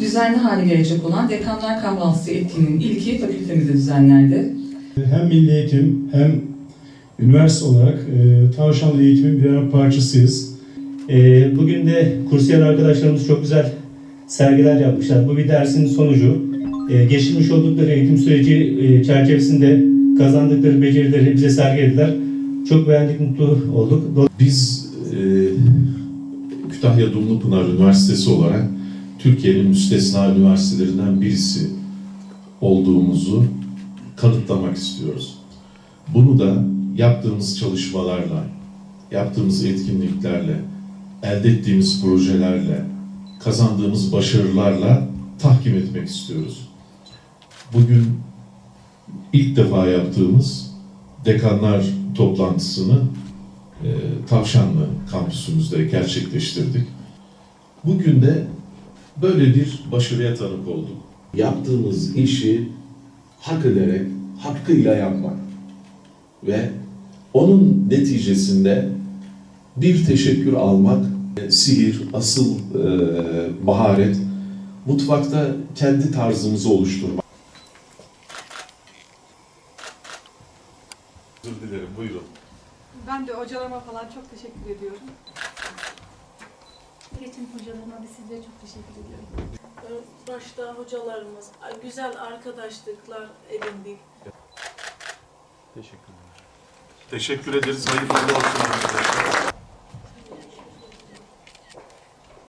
Düzenli hale gelecek olan Dekanlar Kahvaltısı etkinliğinin ilki fakültemizde düzenlendi. Hem milli eğitim hem üniversite olarak e, Tavşanlı eğitimin birer parçasıyız. Ee, bugün de kursiyer arkadaşlarımız çok güzel sergiler yapmışlar. Bu bir dersin sonucu. Ee, geçirmiş oldukları eğitim süreci e, çerçevesinde kazandıkları becerileri bize sergilediler. Çok beğendik, mutlu olduk. Biz e, Kütahya Dumlupınar Üniversitesi olarak Türkiye'nin müstesna üniversitelerinden birisi olduğumuzu kanıtlamak istiyoruz. Bunu da yaptığımız çalışmalarla, yaptığımız etkinliklerle, elde ettiğimiz projelerle, kazandığımız başarılarla tahkim etmek istiyoruz. Bugün ilk defa yaptığımız dekanlar toplantısını e, Tavşanlı kampüsümüzde gerçekleştirdik. Bugün de böyle bir başarıya tanık olduk. yaptığımız işi hak ederek, hakkıyla yapmak. Ve onun neticesinde bir teşekkür almak, e, sihir, asıl e, maharet, mutfakta kendi tarzımızı oluşturmak. Özür dilerim, buyurun. Ben de hocalarıma falan çok teşekkür ediyorum. Geçin hocalarıma da size çok teşekkür ediyorum. Başta hocalarımız, güzel arkadaşlıklar edindik. Teşekkür ederiz. Hayırlı olsun arkadaşlar.